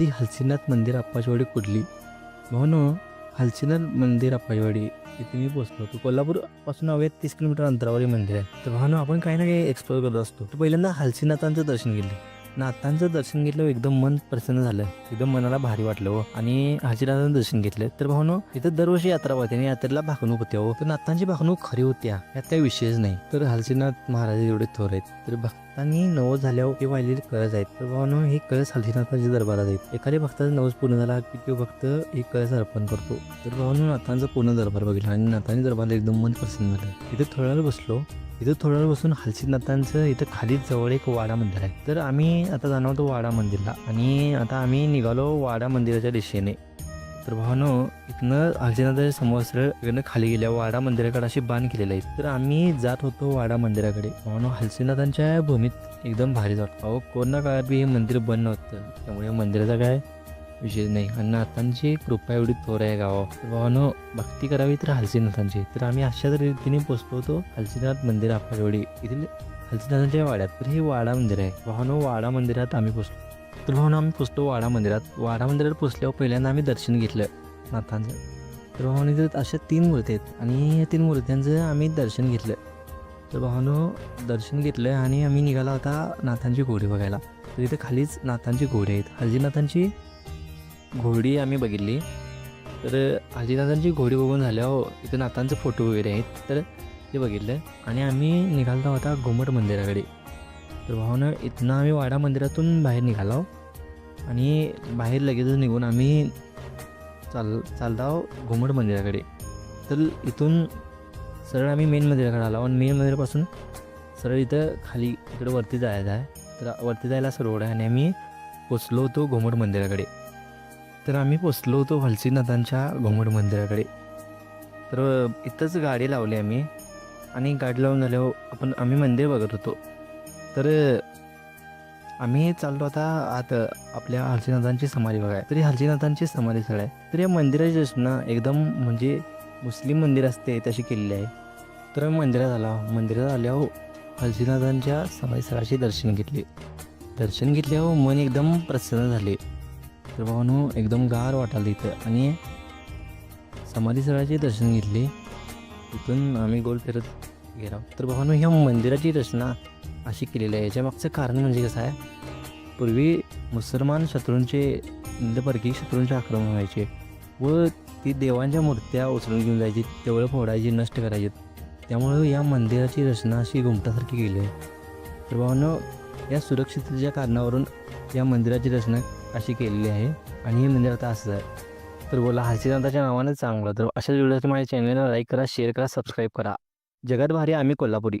ती हलसीनाथ मंदिर अप्पाचीवाडी कुठली? भावनो हलसीनाथ मंदिर अप्पाचीवाडी इथे मी पोचलो होतो. कोल्हापूरपासून अवघ्या तीस किलोमीटर अंतरावर मंदिर आहे. तर भावनो आपण काही ना काही एक्सप्लोर करत असतो. तर पहिल्यांदा हलसीनाथांचं दर्शन घेतले. नाथांचं दर्शन घेतलं एकदम मन प्रसन्न झालं. एकदम मनाला भारी वाटलं हो. आणि हलसीनाथांचं दर्शन घेतलं तर भावनो इथं दरवर्षी यात्रा होते आणि यात्रेला भाकणूक होत्या हो. तर नाथांची भाकणूक खरी होत्या यात काही विषयच नाही. तर हलसीनाथ महाराज एवढे थोर आहेत. तर भक्तांनी नवस झाल्यावर ते वाहिलेले कळस आहेत. तर भावनो हे कळस हलसीनाथाच्या दरबारात आहेत. एखाद्या भक्ताचा नवस पूर्ण झाला की तो भक्त हे कळस अर्पण करतो. तर भावनो नाथांचा पूर्ण दरबार बघितला आणि नाथांनी दरबारला एकदम मन प्रसन्न झालं. इथे थोड्या वेळ बसलो. इथं थोड्या वेळ बसून हलसीनाथांचं इथं खालीच जवळ एक वाडा मंदिर आहे. तर आम्ही आता जाणार होतो वाडा मंदिरला आणि आता आम्ही निघालो वाडा मंदिराच्या दिशेने. तर भावानो इथनं हलसीनाथाच्या समोर इकडनं खाली गेल्या वाडा मंदिराकडे अशी बांध केलेली आहे. तर आम्ही जात होतो वाडा मंदिराकडे. भावानो हलसीनाथांच्या भूमीत एकदम भारी जातो. अहो कोरोना काळात बी हे मंदिर बंद नव्हतं त्यामुळे मंदिराचा काय विषय नाही. आणि नाथांची कृपा एवढी थोर आहे गावात. भावानं भक्ती करावी तर हलसीनाथांची. तर आम्ही अशा रीतीने पोचलो होतो हलसीनाथ मंदिर आपल्या एवढी इथील हलसीनाथांच्या वाड्यात. तर हे वाडा मंदिर आहे. भावानो वाडा मंदिरात आम्ही पोचलो तर भावानो आम्ही पोचलो वाडा मंदिरात. वाडा मंदिरात पोचल्यावर पहिल्यांदा आम्ही दर्शन घेतलं नाथांचं. तर भावाने तर अशा तीन मूर्ती आहेत. आणि या तीन मूर्त्यांचं आम्ही दर्शन घेतलं. तर भावानो दर्शन घेतलं आणि आम्ही निघाला होता नाथांची घोडी बघायला. तर इथं खालीच नाथांची घोडी आहेत. हलजीनाथांची घोडी आम्ही बघितली. तर आजीदादांची घोडी बघून झाल्यावर हो, इथं नातांचे फोटो वगैरे आहेत. तर ते बघितलं आणि आम्ही निघालता होता घुमट मंदिराकडे. तर भावनं इथनं आम्ही वाडा मंदिरातून बाहेर निघालो. आणि बाहेर लगेचच निघून आम्ही चाल चालतो घुमट मंदिराकडे. तर इथून सरळ आम्ही मेन मंदिराकडे आलो. आणि मेन मंदिरापासून सरळ इथं खाली इकडं वरती जायचं आहे. तर वरती जायला असं रोड आहे आणि आम्ही पोचलो होतो घुमट मंदिराकडे. तर आम्ही पोचलो होतो हलसीनाथांच्या घुमट मंदिराकडे. तर इथंच गाडी लावली आम्ही आणि गाडी लावून झाल्यावर आपण आम्ही मंदिर बघत होतो. तर आम्ही चाललो आता आत आपल्या हलसीनाथांची समाधी बघाय. तरी हलसीनाथांची समाधी स्थळ आहे. तर या मंदिराची रचना एकदम म्हणजे मुस्लिम मंदिर असते तशी केलेली आहे. तर आम्ही मंदिरात आला. मंदिरात आल्यावर हलसीनाथांच्या समाधी स्थळाचे दर्शन घेतले. दर्शन घेतल्यावर मन एकदम प्रसन्न झाले. तर भावानो एकदम गार वाटायला इथं. आणि समाधी स्थळाचे दर्शन घेतले. तिथून आम्ही गोल फिरत गेलो. तर भावानो ह्या मंदिराची रचना अशी केलेली आहे. याच्या मागचं कारण म्हणजे कसं आहे? पूर्वी मुसलमान शत्रूंचे म्हणजे परकीय शत्रूंचे आक्रमण व्हायचे व ती देवांच्या मूर्त्या उचलून घेऊन जायची. तेवढं फोडायची नष्ट करायची. त्यामुळं या मंदिराची रचना अशी घुमटासारखी केली आहे. तर भावानो या सुरक्षिततेच्या कारणावरून या मंदिराची रचना अशी केलेली आहे. आणि हे मंदिर आता असं आहे. तर बोला हसीनाथाच्या नावानं चांगलं. तर अशाच व्हिडिओसाठी माझ्या चॅनलला लाईक करा शेअर करा सबस्क्राईब करा. जगात भारी आम्ही कोल्हापुरी.